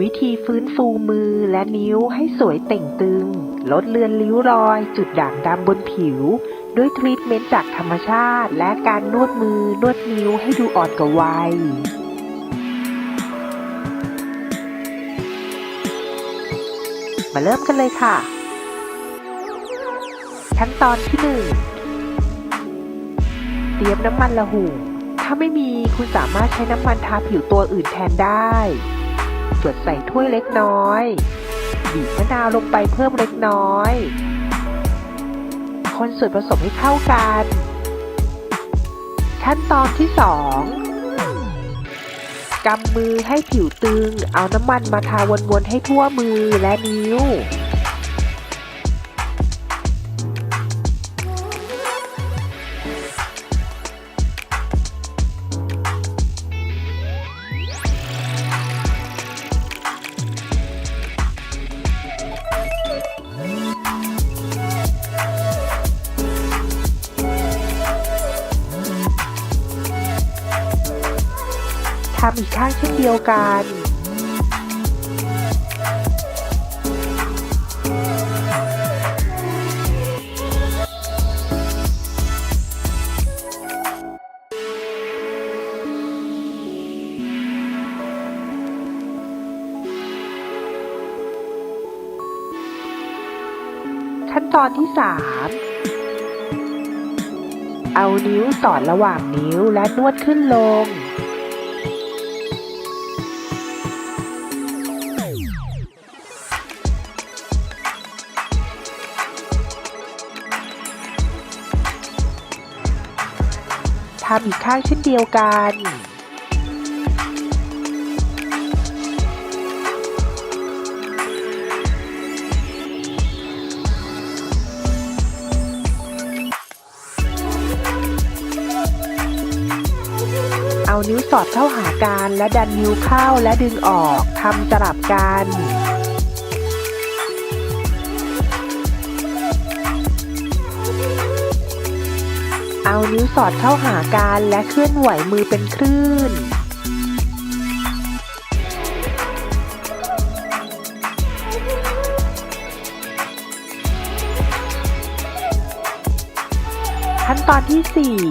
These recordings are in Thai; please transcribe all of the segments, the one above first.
วิธีฟื้นฟูมือและนิ้วให้สวยเต่งตึง ลดเลือนริ้วรอย จุดด่างดำบนผิว ด้วยทรีทเมนต์จากธรรมชาติ และการนวดมือนวดนิ้วให้ดูอ่อนกว่าวัยมาเริ่มกันเลยค่ะ ขั้นตอนที่หนึ่งเตรียมน้ำมันละหุ่งถ้าไม่มีคุณสามารถใช้น้ำมันทาผิวตัวอื่นแทนได้ หยดใส่ถ้วยเล็กน้อยบีบมะนาวลงไปเพิ่มเล็กน้อย คนส่วนผสมให้เข้ากัน ขั้นตอนที่สองกำมือให้ผิวตึง เอาน้ำมันมาทาวนๆให้ทั่วมือและนิ้ว ทำอีกข้างเช่นเดียวกันขั้นตอนที่ 3 เอานิ้วสอดระหว่างนิ้วและนวดขึ้นลง ทำอีกข้างเช่นเดียวกัน เอานิ้วสอดเข้าหากันและดันนิ้วเข้าและดึงออกทำสลับกัน เอานิ้วสอดเข้าหากันและเคลื่อนไหวมือเป็นคลื่น ขั้นตอนที่ 4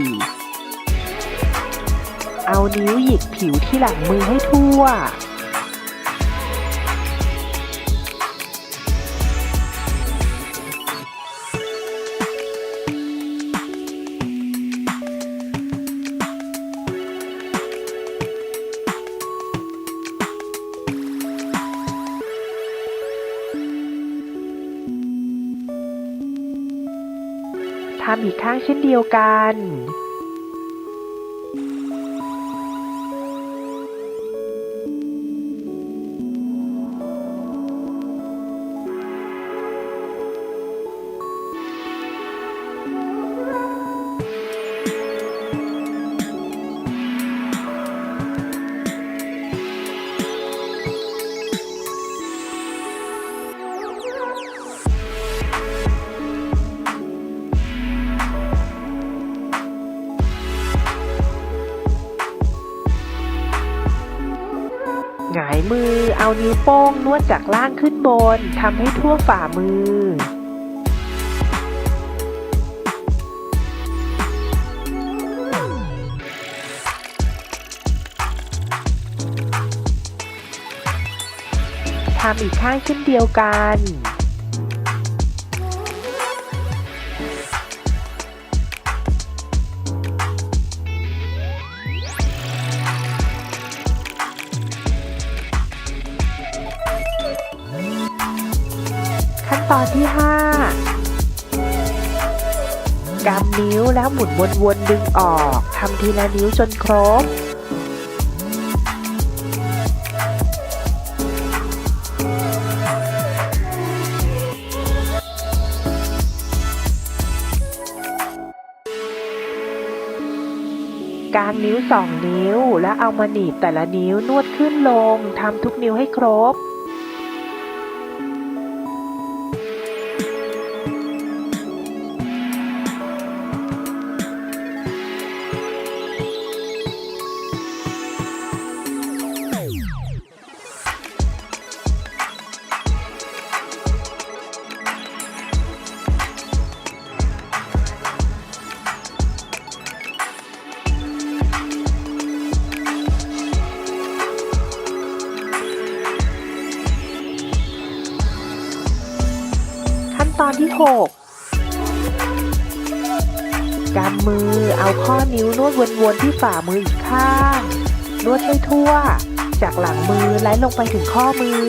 เอานิ้วหยิกผิวที่หลังมือให้ทั่ว ทำอีกข้างเช่นเดียวกัน มือเอานิ้วโป้งนวดจากล่างขึ้นบนทำให้ทั่วฝ่ามือ ทำอีกข้างเช่นเดียวกัน ตอนที่ 5กำนิ้วแล้วหมุนวนๆดึงออกทำทีละนิ้วจนครบกางนิ้วสองนิ้ว แล้วเอามาหนีบแต่ละนิ้วนวดขึ้นลงทำทุกนิ้วให้ครบ อนที่6กำมือเอาข้อนิ้วนวดวนๆที่ฝ่ามืออีกข้าง นวดให้ทั่ว จากหลังมือไล่ลงไปถึงข้อมือ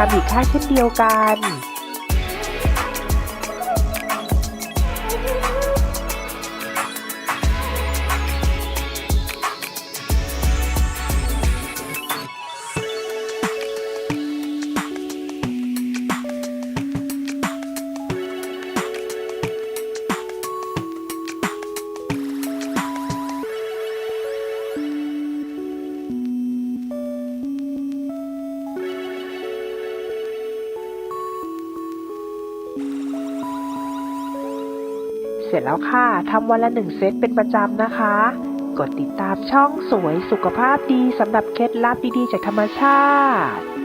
ทำอีกข้าเช่นเดียวกัน เสร็จแล้วค่ะทำวันละหนึ่งเซตเป็นประจำนะคะ กดติดตามช่องสวยสุขภาพดีสำหรับเคล็ดลับดีๆจากธรรมชาติ